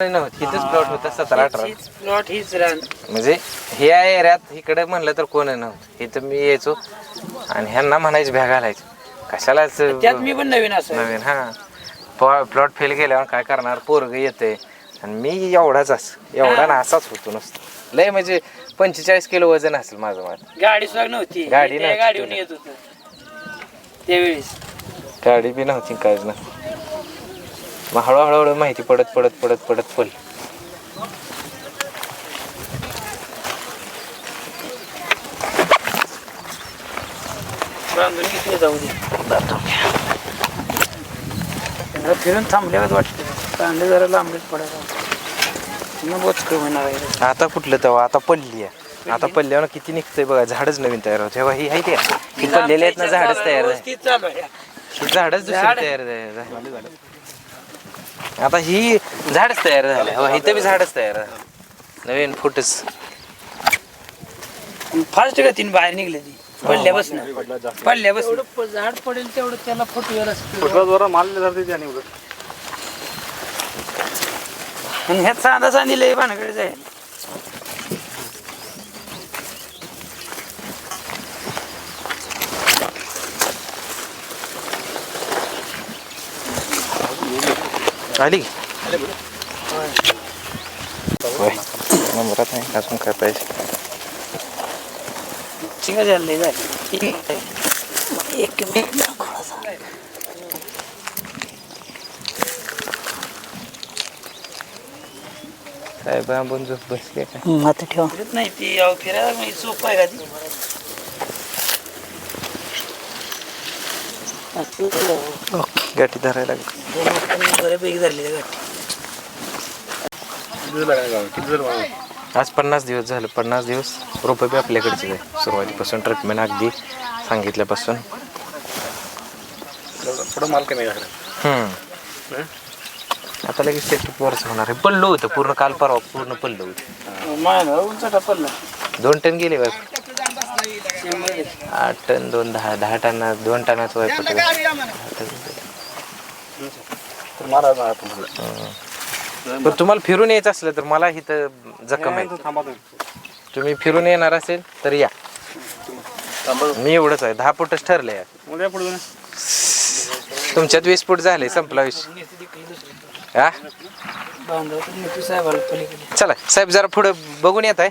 नव्हती इथंच प्लॉट होता सतरा अठरा. प्लॉट हीच रान म्हणजे ह्या एरियात इकडे म्हणलं तर कोण नव्हतं इथं मी यायचो आणि ह्यांना म्हणायचं भ्या घालायचं. कशालाच त्यात मी पण नवीन असं. नवीन हा. प्लॉट फेल केल्यावर काय करणार? पोरग येते आणि मी एवढाच अस एवढा ना असाच होतो नुसतं. लय म्हणजे पंचेचाळीस किलो वजन असेल माझं माझं. गाडी सुद्धा नव्हती. गाडी नव्हती गाडीवर तुला. येत होत. त्यावेळेस. गाडी बी नव्हती काहीच नाही मग हळूहळू हळू माहिती पडत पडत पडत पडत पडली जरा फिरून थांबल्यावर वाटतं. कांदे जरा लांबलेच पडायला होणार आहे. आता कुठलं तेव्हा? आता पडली आहे. आता पडल्यावर किती निघतंय बघा? झाडच नवीन तयार होते. तेव्हा ही आहे ते. पडलेले आहेत ना झाडच तयार झाडच दुसरी तयार झाली. आता ही झाडच तयार झालं. हो, इथं बी झाडच तयार झालं नवीन फुटच. फास्ट गतीने बाहेर निघले ती? पडल्यापासून पडल्यापासून झाड पडेल तेवढं त्याला फुटवेल आणि ह्यात साधा सांदी लय भानकडे जाईल आली? नंबरात नाही अजून काय पाहिजे? एक मिनिट साहेब बांबून झोप बसले काय आता ठेवा. नाही ती फिरायला म्हणजे सोपं आहे का ती गाठी धरायला बऱ्यापैकी धरली गाठी. आज पन्नास दिवस झाले. पन्नास दिवस रोपं बी आपल्याकडचे आहे सुरुवातीपासून ट्रीटमेंट अगदी सांगितल्यापासून. थोडं माल कमी झाला. आता लगेच ते वर्ष होणार आहे? पडलं होतं. पूर्ण काल परवा पूर्ण पडलं होतं. दोन टन गेले बघ. आठ टन दोन दहा दहा टन दोन टनाचं वाय पटेल तुम्हाला. पण तुम्हाला फिरून यायचं असलं तर मला इथं जखम आहे. तुम्ही. फिरून येणार असेल तर या. मी एवढंच आहे. दहा फुटच ठरले तुमच्यात वीस फूट झाले संपला विषय. हा? पलीकडे. चला साहेब जरा पुढे बघून येत आहे.